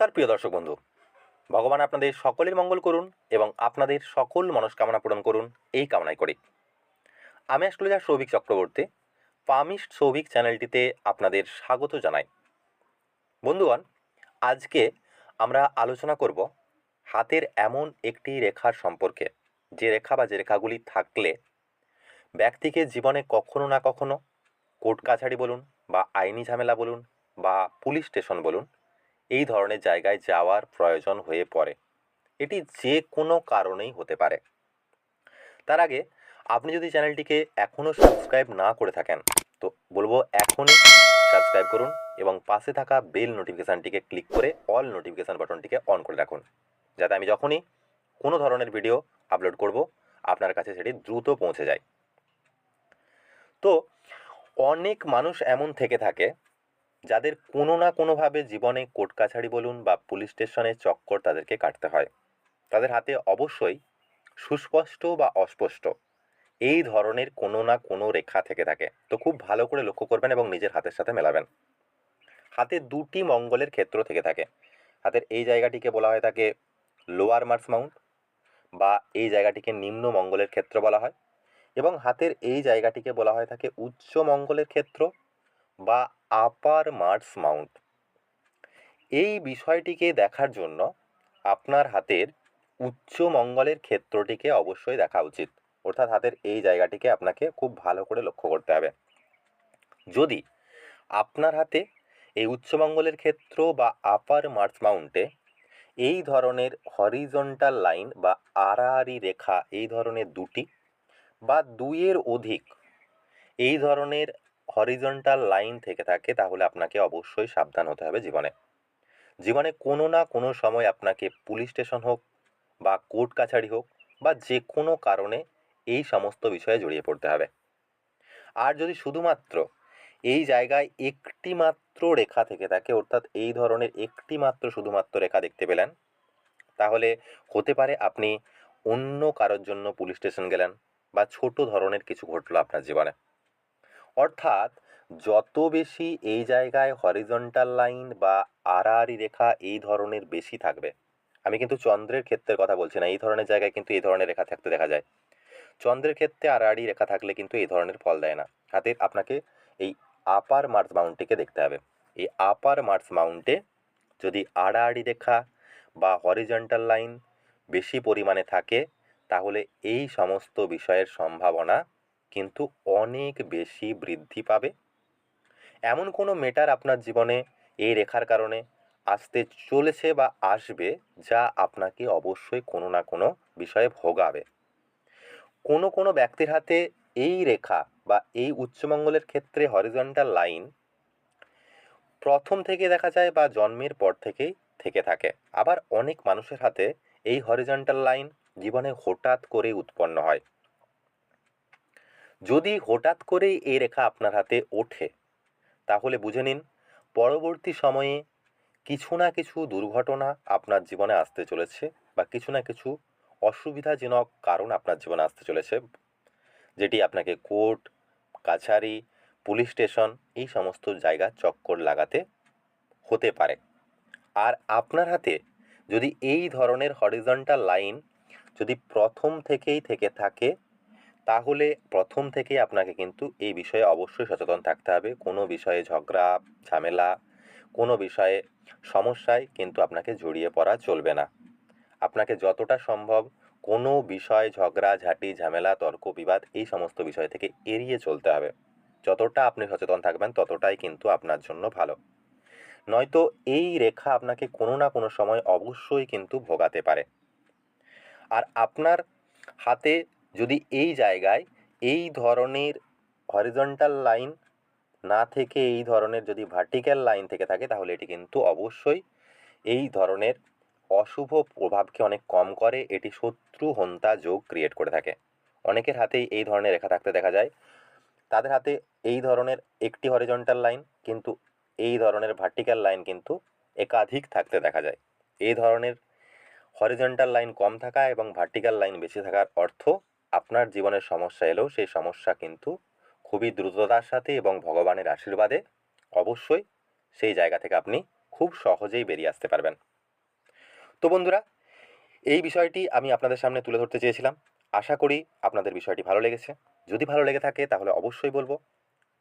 নমস্কার, প্রিয় দর্শক বন্ধু। ভগবান আপনাদের সকলের মঙ্গল করুন এবং আপনাদের সকল মনস্কামনা পূরণ করুন এই কামনাই করি। আমি অ্যাস্ট্রোলজার সৌভিক চক্রবর্তী, পামিস্ট সৌভিক চ্যানেলটিতে আপনাদের স্বাগত জানাই। বন্ধুগণ, আজকে আমরা আলোচনা করব হাতের এমন একটি রেখার সম্পর্কে। যে রেখা বা যে রেখাগুলি থাকলে ব্যক্তিকে জীবনে কখনো না কখনো কোর্ট কাছারি বলুন বা আইনি ঝামেলা বলুন বা পুলিশ স্টেশন বলুন এই ধরনের জায়গায় যাওয়ার প্রয়োজন হয়ে পড়ে। এটি যে কোনো কারণেই হতে পারে। তার আগে, আপনি যদি চ্যানেলটিকে এখনও সাবস্ক্রাইব না করে থাকেন, তো বলব এখনই সাবস্ক্রাইব করুন এবং পাশে থাকা বেল নোটিফিকেশানটিকে ক্লিক করে অল নোটিফিকেশান বাটনটিকে অন করে রাখুন। যাতে আমি যখনই কোনো ধরনের ভিডিও আপলোড করব, আপনার কাছে সেটি দ্রুত পৌঁছে যায়। তো, অনেক মানুষ এমন থেকে থাকে যাদের কোনো না কোনোভাবে জীবনে কোর্ট কাছারি বলুন বা পুলিশ স্টেশনের চক্কর তাদেরকে কাটতে হয়। তাদের হাতে অবশ্যই সুস্পষ্ট বা অস্পষ্ট এই ধরনের কোনো না কোনো রেখা থেকে থাকে। তো খুব ভালো করে লক্ষ্য করবেন এবং নিজের হাতের সাথে মেলাবেন। হাতে দুটি মঙ্গলের ক্ষেত্র থেকে থাকে। হাতের এই জায়গাটিকে বলা হয় থাকে লোয়ার মার্স মাউন্ট বা এই জায়গাটিকে নিম্ন মঙ্গলের ক্ষেত্র বলা হয় এবং হাতের এই জায়গাটিকে বলা হয় থাকে উচ্চ মঙ্গলের ক্ষেত্র বা আপার মার্স মাউন্ট। এই বিষয়টিকে দেখার জন্য আপনার হাতের উচ্চ মঙ্গলের ক্ষেত্রটিকে অবশ্যই দেখা উচিত। অর্থাৎ হাতের এই জায়গাটিকে আপনাকে খুব ভালো করে লক্ষ্য করতে হবে। যদি আপনার হাতে এই উচ্চমঙ্গলের ক্ষেত্র বা আপার মার্চ মাউন্টে এই ধরনের হরিজন্টাল লাইন বা আড়াআড়ি রেখা এই ধরনের দুটি বা দুইয়ের অধিক এই ধরনের হরিজন্টাল লাইন থেকে থাকে, তাহলে আপনাকে অবশ্যই সাবধান হতে হবে জীবনে। জীবনে কোনো না কোনো সময় আপনাকে পুলিশ স্টেশন হোক বা কোর্ট কাছারি হোক বা যে কোনো কারণে এই সমস্ত বিষয়ে জড়িয়ে পড়তে হবে। আর যদি শুধুমাত্র এই জায়গায় একটি মাত্র রেখা থেকে থাকে, অর্থাৎ এই ধরনের একটি মাত্র শুধুমাত্র রেখা দেখতে পেলেন, তাহলে হতে পারে আপনি অন্য কারোর জন্য পুলিশ স্টেশন গেলেন বা ছোট ধরনের কিছু ঘটলো আপনার জীবনে। অর্থাৎ যত বেশি এই জায়গায় হরিজন্টাল লাইন বা আড়াআড়ি রেখা এই ধরনের বেশি থাকবে, আমি কিন্তু চন্দ্রের ক্ষেত্রের কথা বলছি না, এই ধরনের জায়গায় কিন্তু এই ধরনের রেখা থাকতে দেখা যায়। চন্দ্রের ক্ষেত্রে আড়াআড়ি রেখা থাকলে কিন্তু এই ধরনের ফল দেয় না। হাতের আপনাকে এই আপার মার্স মাউন্টটিকে দেখতে হবে। এই আপার মার্স মাউন্টে যদি আড়াআড়ি রেখা বা হরিজন্টাল লাইন বেশি পরিমাণে থাকে, তাহলে এই সমস্ত বিষয়ের সম্ভাবনা কিন্তু অনেক বেশি বৃদ্ধি পাবে। এমন কোনো মেটার আপনার জীবনে এই রেখার কারণে আসতে চলেছে বা আসবে যা আপনাকে অবশ্যই কোনো না কোনো বিষয়ে ভোগাবে। কোনো কোনো ব্যক্তির হাতে এই রেখা বা এই উচ্চমঙ্গলের ক্ষেত্রে হরিজন্টাল লাইন প্রথম থেকে দেখা যায় বা জন্মের পর থেকেই থেকে থাকে। আবার অনেক মানুষের হাতে এই হরিজন্টাল লাইন জীবনে হঠাৎ করেই উৎপন্ন হয়। যদি হঠাৎ করেই এই রেখা আপনার হাতে ওঠে, তাহলে বুঝে নিন, পরবর্তী সময়ে কিছু না কিছু দুর্ঘটনা আপনার জীবনে আসতে চলেছে বা কিছু না কিছু অসুবিধাজনক কারণ আপনার জীবনে আসতে চলেছে, যেটি আপনাকে কোর্ট, কাছারি, পুলিশ স্টেশন এই সমস্ত জায়গা চক্কর লাগাতে হতে পারে। আর আপনার হাতে যদি এই ধরনের হরিজন্টাল লাইন যদি প্রথম থেকেই থেকে থাকে তাহলে প্রথম থেকেই আপনাকে কিন্তু এই বিষয়ে অবশ্যই সচেতন থাকতে হবে। কোনো বিষয়ে ঝগড়া, ঝামেলা, কোনো বিষয়ে সমস্যায় কিন্তু আপনাকে জড়িয়ে পড়া চলবে না। আপনাকে যতটা সম্ভব কোনো বিষয়, ঝগড়া, ঝাঁটি, ঝামেলা, তর্ক, বিবাদ এই সমস্ত বিষয় থেকে এড়িয়ে চলতে হবে। যতটা আপনি সচেতন থাকবেন, ততটাই কিন্তু আপনার জন্য ভালো। নয়তো এই রেখা আপনাকে কোনো না কোনো সময় অবশ্যই কিন্তু ভোগাতে পারে। আর আপনার হাতে যদি এই জায়গায় এই ধরনের হরিজন্টাল লাইন না থেকে এই ধরনের যদি ভার্টিক্যাল লাইন থেকে থাকে, তাহলে এটি কিন্তু অবশ্যই এই ধরনের অশুভ প্রভাবকে অনেক কম করে, এটি শত্রু, হন্তা, যোগ ক্রিয়েট করে থাকে। অনেকের হাতেই এই ধরনের রেখা থাকতে দেখা যায়। তাদের হাতে এই ধরনের একটি হরিজন্টাল লাইন কিন্তু এই ধরনের ভার্টিক্যাল লাইন কিন্তু একাধিক থাকতে দেখা যায়। এই ধরনের হরিজন্টাল লাইন কম থাকা এবং ভার্টিক্যাল লাইন বেশি থাকার অর্থ আপনার জীবনের সমস্যা এলেও সেই সমস্যা কিন্তু খুবই দ্রুততার সাথে এবং ভগবানের আশীর্বাদে অবশ্যই সেই জায়গা থেকে আপনি খুব সহজেই বেরিয়ে আসতে পারবেন। তো বন্ধুরা, এই বিষয়টি আমি আপনাদের সামনে তুলে ধরতে চেয়েছিলাম। আশা করি আপনাদের বিষয়টি ভালো লেগেছে। যদি ভালো লেগে থাকে তাহলে অবশ্যই বলব,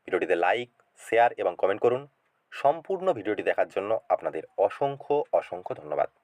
ভিডিওটিতে লাইক, শেয়ার এবং কমেন্ট করুন। সম্পূর্ণ ভিডিওটি দেখার জন্য আপনাদের অসংখ্য অসংখ্য ধন্যবাদ।